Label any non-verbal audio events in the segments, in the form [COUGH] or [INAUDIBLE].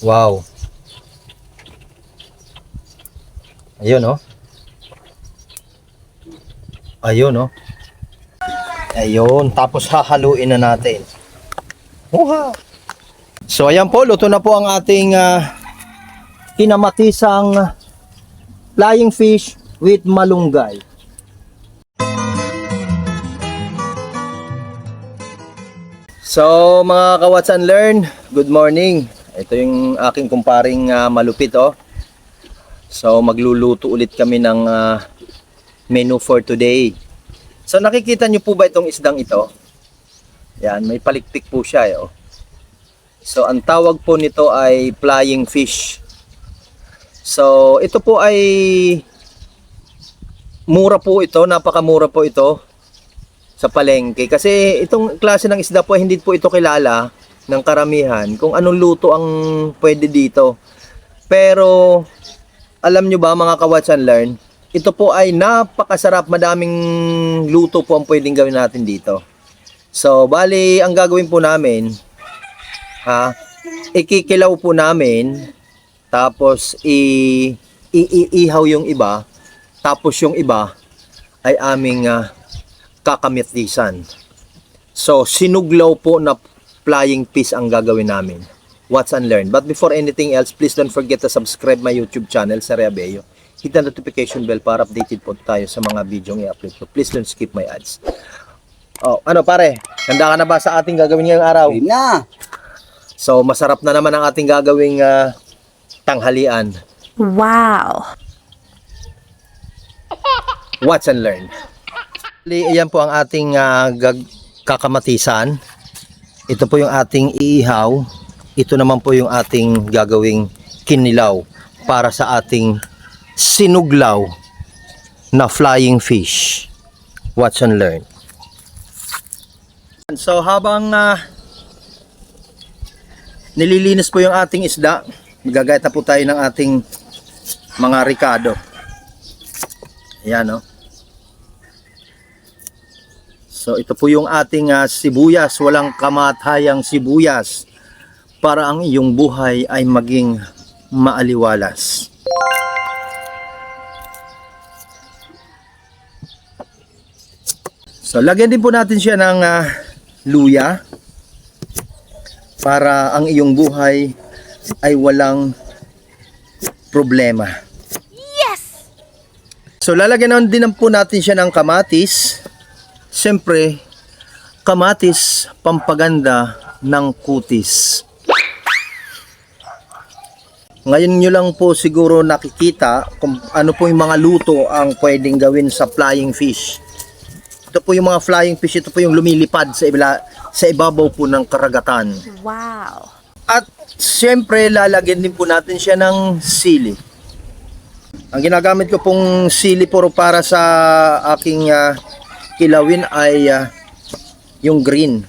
Wow. Ayun, oh. Ayun, oh. Ayun, tapos hahaluin na natin. Wow. So, ayan po, luto na po ang ating ah, kinamatisang flying fish with malunggay. So, mga kawats and learn, good morning. Ito yung aking kumparing ah, malupit, oh. So, magluluto ulit kami ng ah, menu for today. So, nakikita nyo po ba itong isdang ito? Yan, may palikpik po siya, eh, oh. So, ang tawag po nito ay flying fish. So, ito po ay mura po ito, napakamura po ito sa palengke. Kasi itong klase ng isda po, hindi po ito kilala ng karamihan kung anong luto ang pwede dito. Pero, alam nyo ba mga kawatch and learn, ito po ay napakasarap, madaming luto po ang pwedeng gawin natin dito. So, bali, ang gagawin po namin, ha, ikikilaw po namin, tapos i, i, i- ihaw yung iba, tapos yung iba ay aming ah, kakamitisan. So, sinuglaw po na flying fish ang gagawin namin. Watch and learn. But before anything else, please don't forget to subscribe my YouTube channel, Sarea Beo. Hit the notification bell para updated po tayo sa mga video ng i-upload ko. Please don't skip my ads. Oh, ano pare? Handa ka na ba sa ating gagawin ngayong araw? Ayun na. So, masarap na naman ang ating gagawing ah, tanghalian. Wow. Watch and learn. Ayan po ang ating ah, gag- kakamatisan. Ito po yung ating iihaw. Ito naman po yung ating gagawing kinilaw para sa ating sinuglaw na flying fish. Watch and learn. So habang ah, nililinis po yung ating isda, magagayat na po tayo ng ating mga ricado. Ayan, no? So, ito po yung ating ah, sibuyas, walang kamathayang sibuyas para ang iyong buhay ay maging maaliwalas. So, lagyan din po natin siya ng ah, luya para ang iyong buhay ay walang problema. So lalagyan din po natin siya ng kamatis. Siyempre, kamatis pampaganda ng kutis. Ngayon nyo lang po siguro nakikita kung ano po yung mga luto ang pwedeng gawin sa flying fish. Ito po yung mga flying fish, ito po yung lumilipad sa, ibla, sa ibabaw po ng karagatan. Wow. At siyempre, lalagyan din po natin siya ng sili. Ang ginagamit ko pong sili puro para sa aking ah, kilawin ay ah, yung green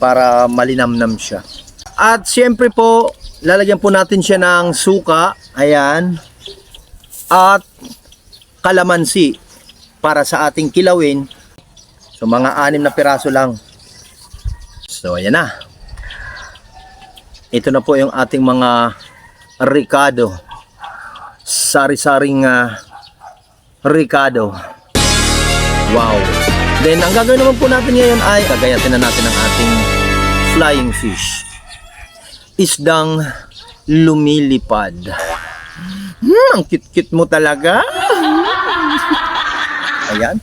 para malinamnam siya. At siyempre po, lalagyan po natin siya ng suka, ayan, at kalamansi para sa ating kilawin. So mga anim na piraso lang. So ayan na. Ito na po yung ating mga ricado. Sari-saring ah, ricado. Wow. Then ang gagawin naman po natin ngayon ay gagayatin na natin ang ating flying fish. Isdang lumilipad. Hmm, ang cute-cute mo talaga. [LAUGHS] Ayan.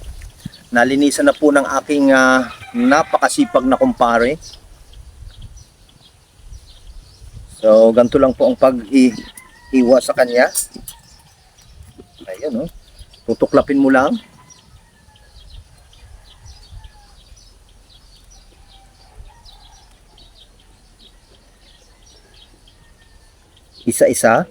Nalinisan na po ng aking ah, napakasipag na kumpare. So, ganito lang po ang pag-iwa sa kanya. Ayan, oh. Tutuklapin mo lang. Isa-isa.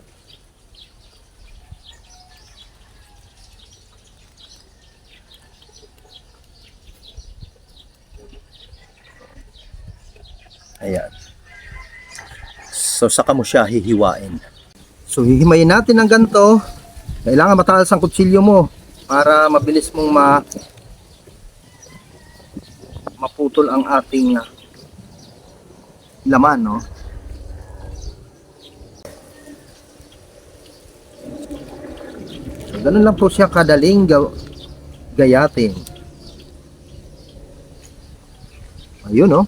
Ayan. So, saka mo siya hihiwain. So, hihimayin natin ng ganito. Kailangan matalas ang kutsilyo mo para mabilis mong ma maputol ang ating laman, no? Ganun lang po siya kadaling gayatin. Ayun oh.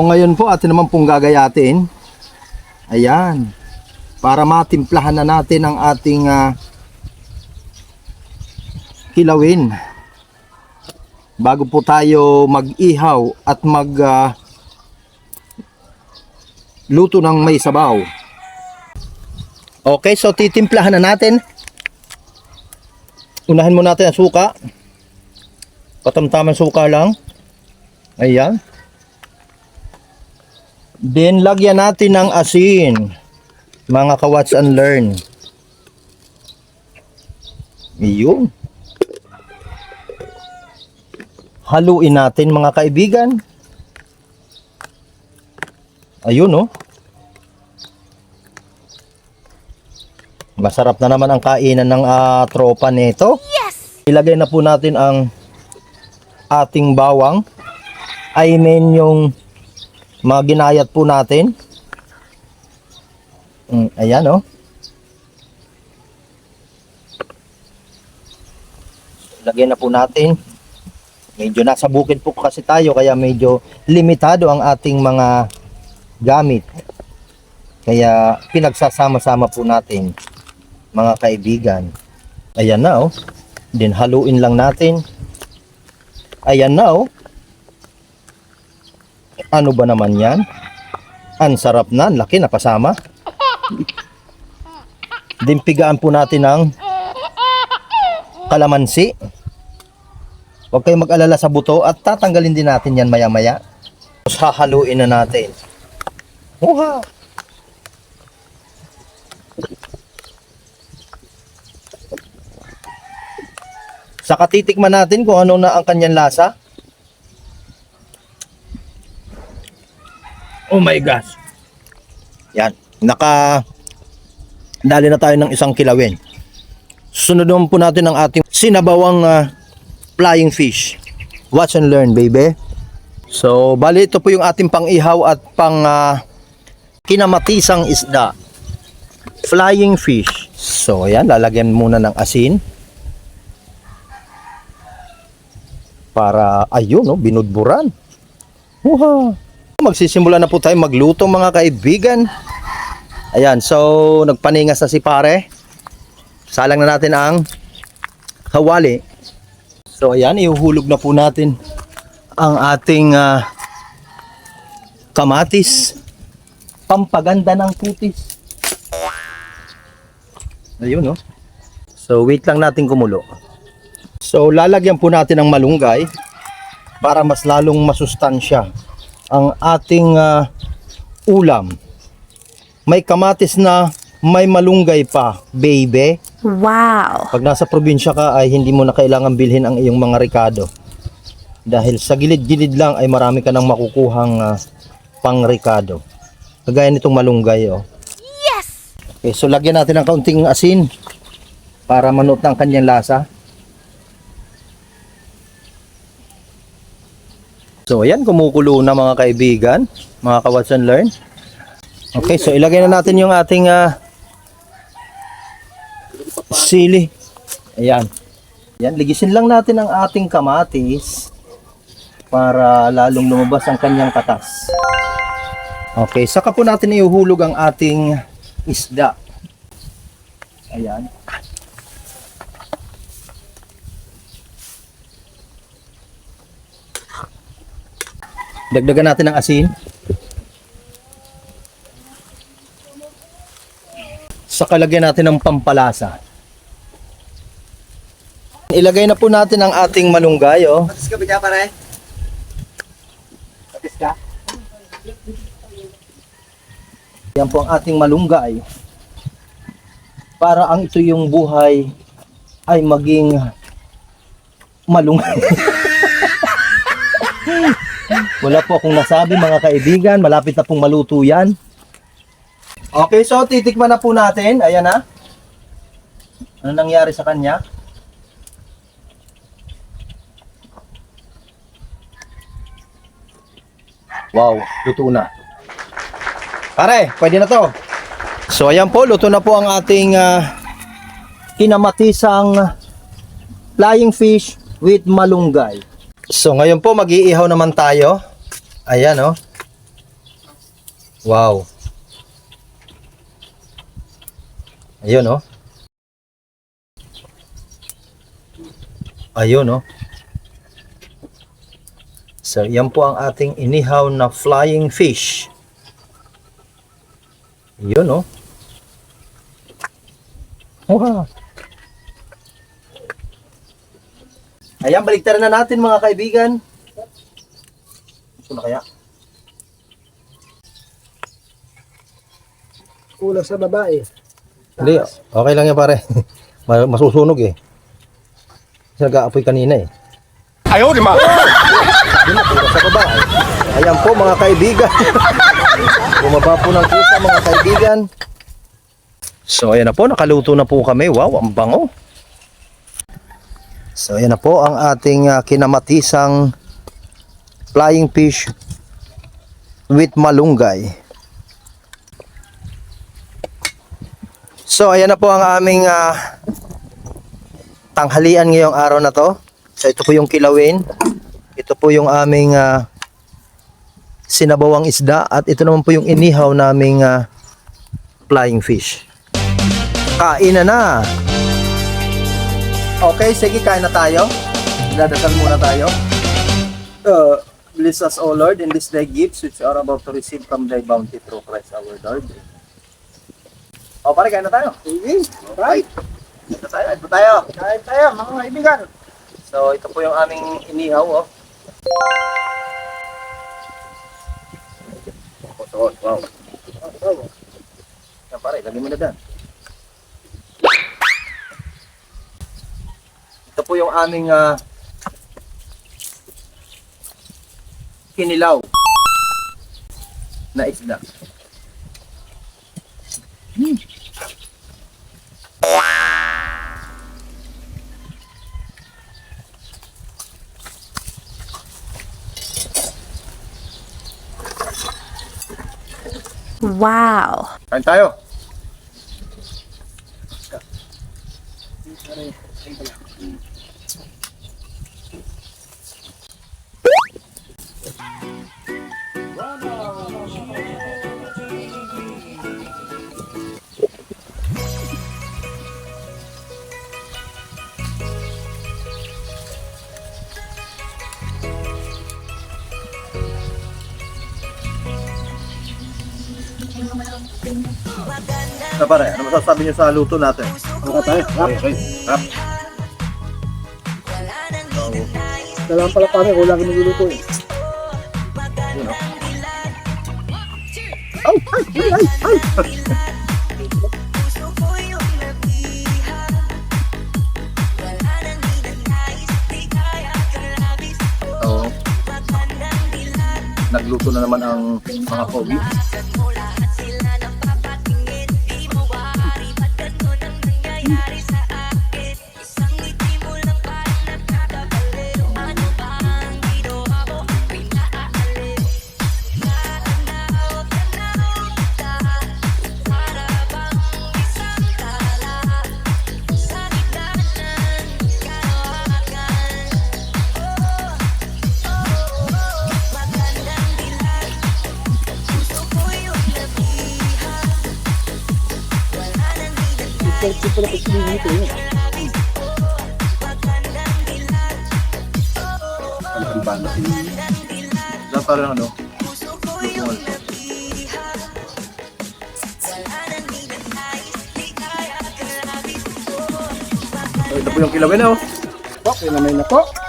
So, ngayon po atin naman pong gagayatin. Ayan. Para matimplahan na natin ang ating ah, kilawin. Bago po tayo mag-ihaw at mag ah, luto ng may sabaw. Okay, so titimplahan na natin. Unahin mo natin ang suka. Katamtaman suka lang. Ayan. Then, lagyan natin ng asin. Mga ka-watch and learn. Iyon. Haluin natin mga kaibigan. Ayun, oh. Masarap na naman ang kainan ng ah, tropa nito. Yes! Ilagay na po natin ang ating bawang. I mean yung mga ginayat po natin. Mm, ayan oh. Lagay na po natin. Medyo nasa bukid po kasi tayo kaya medyo limitado ang ating mga gamit. Kaya pinagsasama-sama po natin mga kaibigan. Ayan na oh. Then haluin lang natin. Ayan na oh. Ano ba naman yan? Ang sarap na, laki na pasama. Then pigaan po natin ng kalamansi. Huwag kayong mag-alala sa buto at tatanggalin din natin yan maya-maya. Tapos hahaluin na natin. Wow! Saka titikman natin kung ano na ang kanyang lasa. Oh my gosh. Yan. Naka dali na tayo ng isang kilawin. Sunod naman po natin ang ating sinabawang ah, flying fish. Watch and learn, baby. So, bali ito po yung ating pang-ihaw at pang ah, kinamatisang isda. Flying fish. So, ayan, lalagyan muna ng asin. Para, ayun, no, binudburan. Wow. Magsisimula na po tayo magluto mga kaibigan. Ayan, so nagpaningas na si pare. Salang na natin ang hawali. So ayan, ihuhulog na po natin ang ating ah, kamatis. Pampaganda ng putis. Ayun, no? So wait lang natin kumulo. So lalagyan po natin ng malunggay para mas lalong masustansya ang ating ah, ulam. May kamatis na may malunggay pa, baby. Wow! Pag nasa probinsya ka ay hindi mo na kailangan bilhin ang iyong mga ricado. Dahil sa gilid-gilid lang ay marami ka nang makukuhang ah, pang ricado. Kagaya nitong malunggay oh. Yes! Okay, so lagyan natin ng kaunting asin para manot ng kanyang lasa. So ayan, kumukulo na mga kaibigan, mga ka-watch and learn. Okay, so ilagay na natin yung ating ah, sili. Ayan. Ayan, ligisin lang natin ang ating kamatis para lalong lumabas ang kanyang katas. Okay, saka po natin ihuhulog ang ating isda. Ayan. Dagdagan natin ng asin. Saka lagyan natin ng pampalasa. Ilagay na po natin ang ating malunggay, oh. Patis ka ba pare? Patis ka? Yan po ang ating malunggay. Para ang ito yung buhay ay maging malunggay. [LAUGHS] Wala po akong nasabi mga kaibigan. Malapit na pong maluto yan. Okay, so titikman na po natin. Ayan na. Ano nangyari sa kanya? Wow, luto na. Pare, pwede na to. So ayan po, luto na po ang ating ah, kinamatisang flying fish with malunggay. So ngayon po mag-iihaw naman tayo. Ayan oh. Wow. Ayun oh. Ayun oh. So yan po ang ating inihaw na flying fish. Yun oh. Wow. Ayan, baliktaran na natin mga kaibigan. Ito na kaya? Kulang sa babae. Hindi, okay lang yan pare. [LAUGHS] Ma- Masusunog eh. Kasi nag-aapoy kanina eh. Ayaw, di ma. Yun na, puro sa baba. eh. Ayan po mga kaibigan. [LAUGHS] Bumaba po ng kusa mga kaibigan. So ayan na po, nakaluto na po kami. Wow, ang bango. So ayan na po ang ating ah, kinamatisang flying fish with malunggay. So ayan na po ang aming ah, tanghalian ngayong araw na to. So ito po yung kilawin. Ito po yung aming ah, sinabawang isda at ito naman po yung inihaw naming ah, flying fish. Kain na na! Okay, sige, kain na tayo. Dadasal muna tayo. Uh, bless us, O Lord, in this thy gifts which are about to receive from thy bounty through Christ our Lord. O, pare, kain na tayo. Sige. Right. Kain na tayo. Kain na tayo. Kain tayo, mga kaibigan. So, ito po yung aming inihaw, oh. Suot, wow. Yan pare, lagyan mo na dyan. Ito po yung aming ah, kinilaw na isda. Wow. Kain tayo. Na pare, ano masasabi niyo sa luto natin? Okay tayo. Rap. Okay, Rap. Dalawa pala kami, kulang kami niluluto eh. Yun, oh. Oo. Nagluto na naman ang mga kogi. Ito pala pag sinigito yun. Ang banda. Dapat parang ano? ito po yung kilawin oh. Okay, namay na po.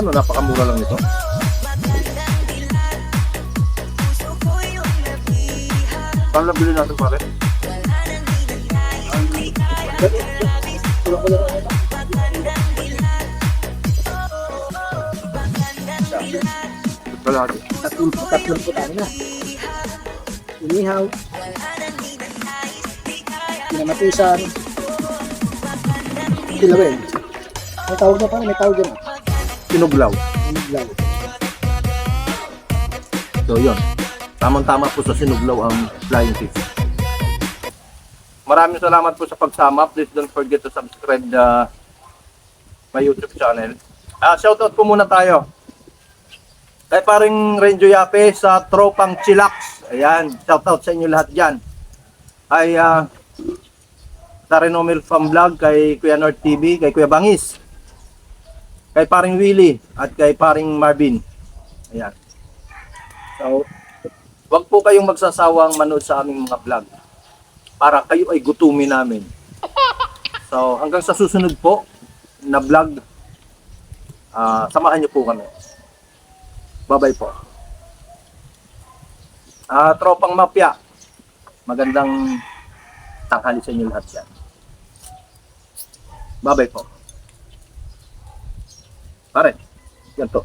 Ano, napakamura lang ito. Paano lang bilhin natin pare? Kalahati. Tatlong, tatlong po tayo na. Inihaw. Pinamatisan. Kilawin. May tawag na parang may tawag na. Sinuglaw. Iniglaw. So yun. Tamang-tama po sa sinuglaw ang flying fish. Maraming salamat po sa pagsama. Please don't forget to subscribe the my YouTube channel. Ah, shoutout po muna tayo. Kay paring Renjo Yape sa Tropang Chilax. Ayan, shoutout sa inyo lahat dyan. Ay, ah, sa Renomil Farm Vlog, kay Kuya North TV, kay Kuya Bangis, kay paring Willie, at kay paring Marvin. Ayan. So, wag po kayong magsasawang manood sa aming mga vlog para kayo ay gutumin namin. So, hanggang sa susunod po na vlog, ah, samahan niyo po kami. Bye-bye po. Ah, tropang mafia. Magandang tanghali sa inyo lahat yan. Bye-bye po. Pare, ganito.